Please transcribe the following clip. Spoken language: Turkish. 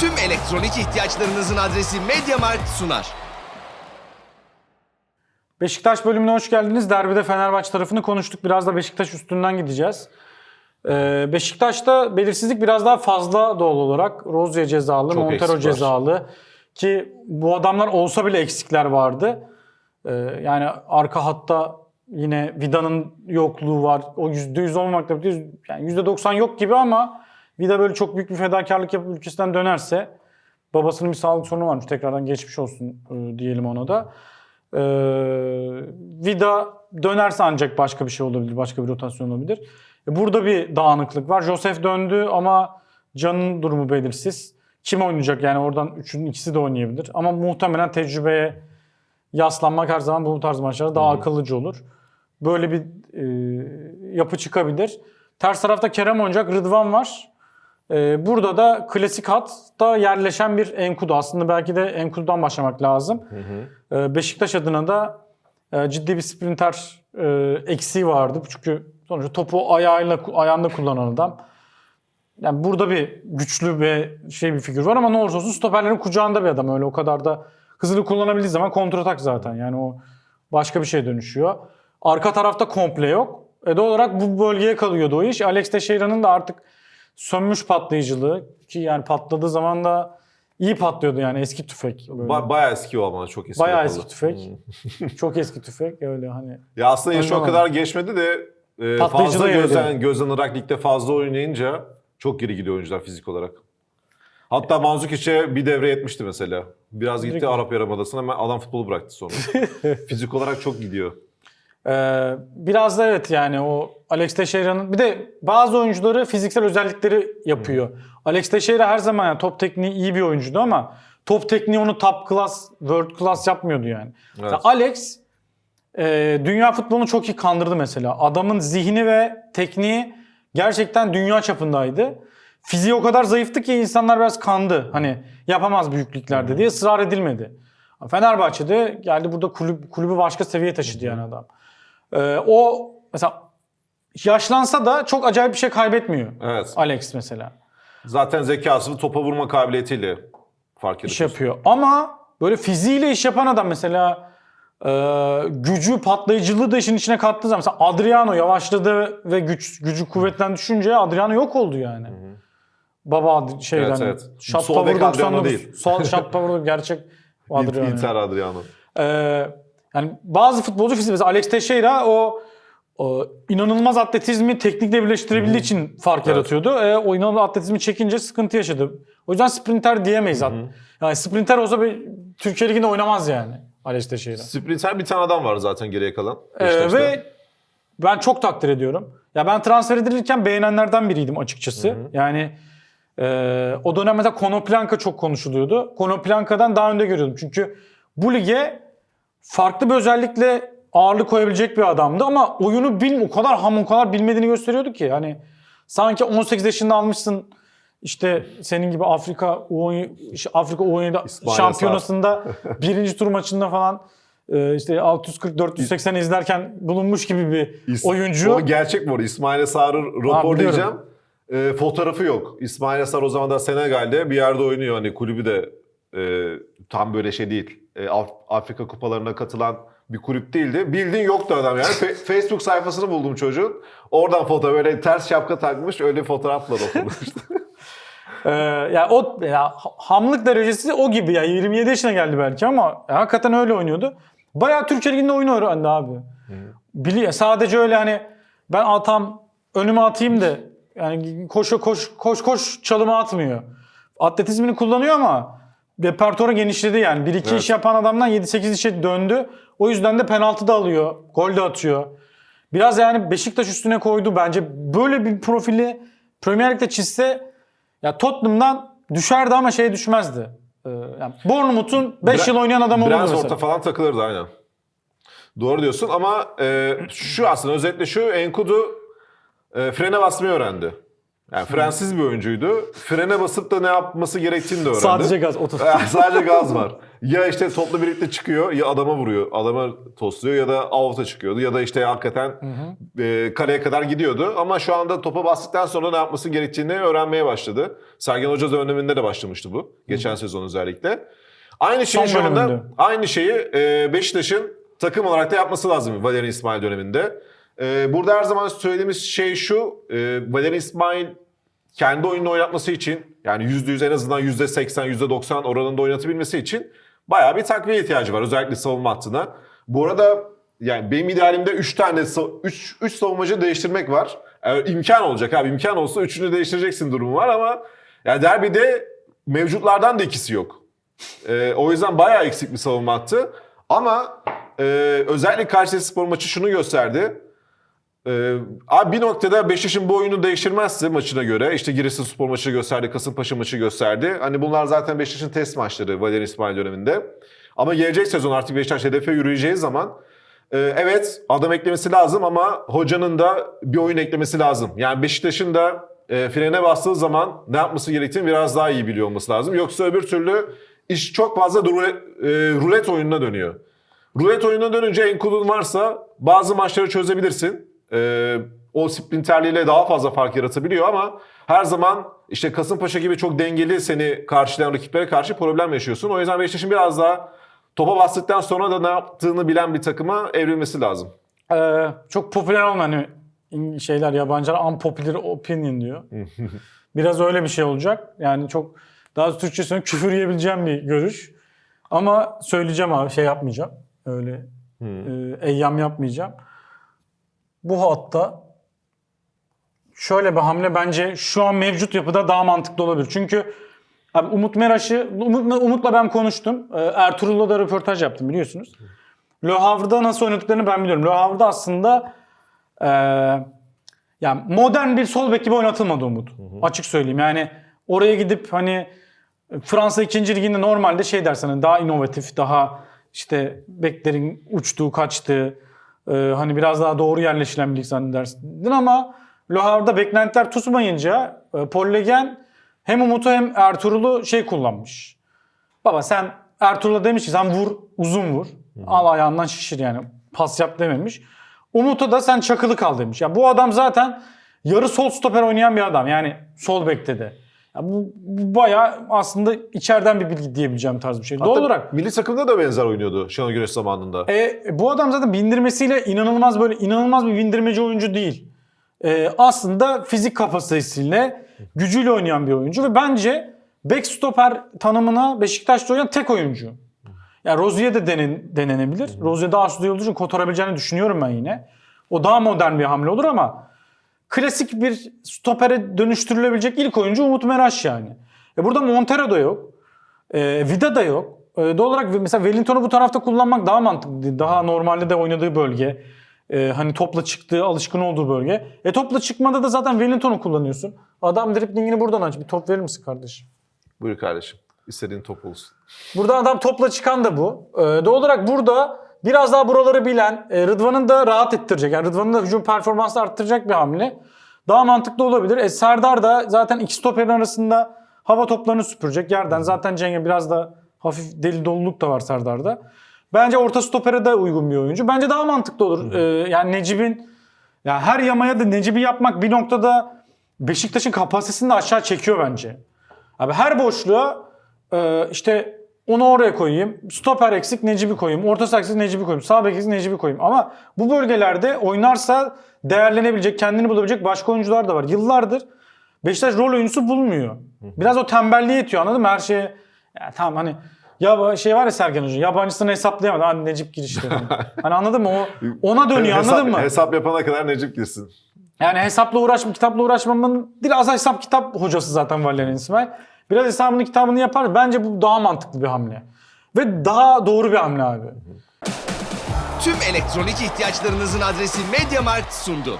tüm elektronik ihtiyaçlarınızın adresi MediaMarkt sunar. Beşiktaş bölümüne hoş geldiniz. Derbide Fenerbahçe tarafını konuştuk. Biraz da Beşiktaş üstünden gideceğiz. Ee, Beşiktaş'ta belirsizlik biraz daha fazla doğal olarak. Rozya cezalı, Çok Montero eksik var. cezalı. Ki bu adamlar olsa bile eksikler vardı. Ee, yani arka hatta yine Vida'nın yokluğu var. O %100 olmamakla birlikte yani %90 yok gibi ama Vida böyle çok büyük bir fedakarlık yapıp ülkesinden dönerse babasının bir sağlık sorunu varmış. Tekrardan geçmiş olsun e, diyelim ona da. Ee, Vida dönerse ancak başka bir şey olabilir, başka bir rotasyon olabilir. E, Burada bir dağınıklık var. Josef döndü ama Can'ın durumu belirsiz. Kim oynayacak yani oradan üçün ikisi de oynayabilir. Ama muhtemelen tecrübeye yaslanmak her zaman bu tarz maçlarda daha akıllıcı olur. Böyle bir e, yapı çıkabilir. Ters tarafta Kerem oynayacak, Rıdvan var. E, burada da klasik hatta yerleşen bir Enkudu. Aslında belki de Enkudu'dan başlamak lazım. E, Beşiktaş adına da e, ciddi bir sprinter e, eksiği vardı. Çünkü sonuçta topu ayağıyla ayağında kullanan adam. Yani burada bir güçlü ve şey bir figür var ama ne olursa olsun stoperlerin kucağında bir adam. Öyle o kadar da hızlı kullanabildiği zaman kontratak zaten. Yani o başka bir şeye dönüşüyor. Arka tarafta komple yok. E doğal olarak bu bölgeye kalıyordu o iş. Alex Teixeira'nın da artık sönmüş patlayıcılığı ki yani patladığı zaman da iyi patlıyordu yani eski tüfek. Böyle. Ba- bayağı eski o ama çok eski. Bayağı eski tüfek. Çok eski tüfek öyle hani. Ya aslında yaşı o kadar geçmedi de e, Patlayıcı fazla da gözden, ırak ligde fazla oynayınca çok geri gidiyor oyuncular fizik olarak. Hatta Manzukic'e bir devre yetmişti mesela. Biraz gitti Direkt- Arap Yarımadası'na hemen adam futbolu bıraktı sonra. fizik olarak çok gidiyor. Ee, biraz da evet yani o Alex Teixeira'nın bir de bazı oyuncuları fiziksel özellikleri yapıyor. Alex Teixeira her zaman yani top tekniği iyi bir oyuncuydu ama top tekniği onu top class, world class yapmıyordu yani. Evet. Mesela Alex e, dünya futbolunu çok iyi kandırdı mesela. Adamın zihni ve tekniği gerçekten dünya çapındaydı. Fiziği o kadar zayıftı ki insanlar biraz kandı. Hani yapamaz büyüklüklerde diye ısrar edilmedi. Fenerbahçe'de geldi burada kulüp, kulübü başka seviyeye taşıdı yani adam. Ee, o mesela yaşlansa da çok acayip bir şey kaybetmiyor. Evet. Alex mesela. Zaten zekasını topa vurma kabiliyetiyle fark iş ediyor. yapıyor. Ama böyle fiziğiyle iş yapan adam mesela e, gücü, patlayıcılığı da işin içine kattığı zaman mesela Adriano yavaşladı ve güç gücü kuvvetten düşünce Adriano yok oldu yani. Baba Ad- şeyden. Evet, evet. Shot Sol power bek Adriano 99. değil. Sol shot power gerçek Adriano. Inter Adriano. Ee, yani bazı futbolcu fiziği mesela Alex Teixeira o, o inanılmaz atletizmi teknikle birleştirebildiği için fark yaratıyordu. Ee, o inanılmaz atletizmi çekince sıkıntı yaşadı. O yüzden sprinter diyemeyiz. At- Yani sprinter olsa bir Türkiye Ligi'nde oynamaz yani Alex Teixeira. Sprinter bir tane adam var zaten geriye kalan. Ee, Beşiktaş'ta. ve ben çok takdir ediyorum. Ya ben transfer edilirken beğenenlerden biriydim açıkçası. Yani e, o dönem mesela Konoplanka çok konuşuluyordu. Konoplanka'dan daha önde görüyordum. Çünkü bu lige farklı bir özellikle ağırlık koyabilecek bir adamdı ama oyunu bil o kadar ham o kadar bilmediğini gösteriyordu ki. Hani sanki 18 yaşında almışsın işte senin gibi Afrika U17 Afrika U17 İsmail şampiyonasında birinci tur maçında falan e, işte 640 480 izlerken bulunmuş gibi bir İs- oyuncu. O gerçek bu arada. İsmail Sar'ı rapor biliyorum. diyeceğim. Ee, fotoğrafı yok. İsmail Sar o zaman da Senegal'de bir yerde oynuyor. Hani kulübü de e, tam böyle şey değil. E, Af- Afrika kupalarına katılan bir kulüp değildi. Bildiğin yoktu adam yani. Fe- Facebook sayfasını buldum çocuğun. Oradan foto böyle ters şapka takmış öyle fotoğrafla dokunmuştu. Ee, ya o ya ha- hamlık derecesi o gibi ya 27 yaşına geldi belki ama ya hakikaten öyle oynuyordu. Bayağı Türkiye Ligi'nde oyun öğrendi abi. Biliyor sadece öyle hani ben atam önüme atayım da yani koş koş koş koş çalıma atmıyor. Atletizmini kullanıyor ama repertuarı genişledi yani. Bir iki Evet. iş yapan adamdan 7-8 işe döndü. O yüzden de penaltı da alıyor. Gol de atıyor. Biraz yani Beşiktaş üstüne koydu bence. Böyle bir profili Premier Lig'de çizse ya Tottenham'dan düşerdi ama şey düşmezdi. Ee, yani Bournemouth'un 5 Bra- yıl oynayan adam olurdu Biraz mesela. orta falan takılırdı aynen. Doğru diyorsun ama e, şu aslında özetle şu Enkudu e, frene basmayı öğrendi. Yani frensiz bir oyuncuydu. Frene basıp da ne yapması gerektiğini de öğrendi. Sadece gaz. Otur. Sadece gaz var. ya işte topla birlikte çıkıyor ya adama vuruyor. Adama tosluyor ya da out'a çıkıyordu. Ya da işte hakikaten e, kaleye kadar gidiyordu. Ama şu anda topa bastıktan sonra ne yapması gerektiğini öğrenmeye başladı. Sergen Hoca döneminde de başlamıştı bu. Geçen sezon özellikle. Aynı şeyi Son şu anda aynı şeyi e, Beşiktaş'ın takım olarak da yapması lazım Valerian İsmail döneminde. E, burada her zaman söylediğimiz şey şu. E, Valerian İsmail kendi oyununu oynatması için yani %100 en azından %80, %90 oranında oynatabilmesi için bayağı bir takviye ihtiyacı var. Özellikle savunma hattına. Bu arada yani benim idealimde 3 tane 3 3 savunmacı değiştirmek var. Yani imkan olacak abi. imkan olsa üçünü değiştireceksin durumu var ama yani derbide mevcutlardan da ikisi yok. Ee, o yüzden bayağı eksik bir savunma hattı. Ama e, özellikle Kayseri Spor maçı şunu gösterdi. Ee, abi bir noktada Beşiktaş'ın bu oyunu değiştirmezse maçına göre işte Giresunspor maçı gösterdi, Kasımpaşa maçı gösterdi. Hani bunlar zaten Beşiktaş'ın test maçları Valerian İsmail döneminde. Ama gelecek sezon artık Beşiktaş hedefe yürüyeceği zaman e, evet adam eklemesi lazım ama hocanın da bir oyun eklemesi lazım. Yani Beşiktaş'ın da e, frene bastığı zaman ne yapması gerektiğini biraz daha iyi biliyor olması lazım. Yoksa öbür türlü iş çok fazla rulet, e, rulet oyununa dönüyor. Rulet oyununa dönünce Enkul'un varsa bazı maçları çözebilirsin. Ee, o sprinterliğiyle daha fazla fark yaratabiliyor ama her zaman işte Kasımpaşa gibi çok dengeli seni karşılayan rakiplere karşı problem yaşıyorsun. O yüzden Beşiktaş'ın biraz daha topa bastıktan sonra da ne yaptığını bilen bir takıma evrilmesi lazım. Ee, çok popüler olmayan hani şeyler yabancılar unpopular opinion diyor. Biraz öyle bir şey olacak. Yani çok daha Türkçe söyleyeyim küfür yiyebileceğim bir görüş. Ama söyleyeceğim abi şey yapmayacağım. Öyle e, eyyam yapmayacağım. Bu hatta şöyle bir hamle bence şu an mevcut yapıda daha mantıklı olabilir. Çünkü abi Umut Meraş'ı Umut, Umut'la ben konuştum. Ee, Ertuğrul'la da röportaj yaptım biliyorsunuz. Le Havre'da nasıl oynadıklarını ben biliyorum. Le Havre'da aslında eee yani modern bir sol bek gibi oynatılmadı Umut. Açık söyleyeyim. Yani oraya gidip hani Fransa 2. liginde normalde şey dersen hani daha inovatif, daha işte beklerin uçtuğu, kaçtığı, e, hani biraz daha doğru yerleşilen bir lig zannedersin ama Le Havre'da beklentiler tutmayınca e, Paul Legen hem Umut'u hem Ertuğrul'u şey kullanmış. Baba sen Ertuğrul'a demiş ki sen vur, uzun vur. Al ayağından şişir yani. Pas yap dememiş. Umut'a da sen çakılı kal demiş. Ya bu adam zaten yarı sol stoper oynayan bir adam. Yani sol bekte de. Ya bu, bu bayağı aslında içeriden bir bilgi diyebileceğim tarz bir şey. Doğal Hatta olarak milli takımda da benzer oynuyordu Şenol Güneş zamanında. e, bu adam zaten bindirmesiyle inanılmaz böyle inanılmaz bir bindirmeci oyuncu değil. E, aslında fizik kapasitesiyle gücüyle oynayan bir oyuncu ve bence back stoper tanımına Beşiktaş'ta oynayan tek oyuncu. Yani Rozier de denen, denenebilir. Rozier daha olduğu için kotarabileceğini düşünüyorum ben yine. O daha modern bir hamle olur ama klasik bir stopere dönüştürülebilecek ilk oyuncu Umut Meraş yani. E burada Montero da yok. E, Vida da yok. E, doğal olarak mesela Wellington'u bu tarafta kullanmak daha mantıklı. Daha normalde de oynadığı bölge. E, hani topla çıktığı, alışkın olduğu bölge. E topla çıkmada da zaten Wellington'u kullanıyorsun. Adam driplingini buradan aç. Bir top verir misin kardeşim? Buyur kardeşim. İstediğin top olsun. Burada adam topla çıkan da bu. Ee, doğal olarak burada biraz daha buraları bilen, e, Rıdvan'ın da rahat ettirecek. Yani Rıdvan'ın da hücum performansını arttıracak bir hamle. Daha mantıklı olabilir. E, Serdar da zaten iki stoperin arasında hava toplarını süpürecek. Yerden zaten Cenge biraz da hafif deli doluluk da var Serdar'da. Bence orta stopere de uygun bir oyuncu. Bence daha mantıklı olur. Ee, yani Necip'in ya her yamaya da Necip'i yapmak bir noktada Beşiktaş'ın kapasitesini de aşağı çekiyor bence. Abi her boşluğa e, işte onu oraya koyayım. Stoper eksik Necip'i koyayım. Orta saha eksik Necip'i koyayım. Sağ bek eksik Necip'i koyayım. Ama bu bölgelerde oynarsa değerlenebilecek, kendini bulabilecek başka oyuncular da var. Yıllardır Beşiktaş rol oyuncusu bulmuyor. Biraz o tembelliğe yetiyor anladın mı? Her şeye ya tamam hani ya şey var ya Sergen Hoca yabancısını hesaplayamadı. Hani Necip girişti. hani anladın mı? O ona dönüyor hesap, anladın mı? Hesap yapana kadar Necip girsin. Yani hesapla uğraşma, kitapla uğraşmamın biraz hesap kitap hocası zaten Valerian İsmail. Biraz hesabını kitabını yapar. Bence bu daha mantıklı bir hamle. Ve daha doğru bir hamle abi. Tüm elektronik ihtiyaçlarınızın adresi MediaMarkt sundu.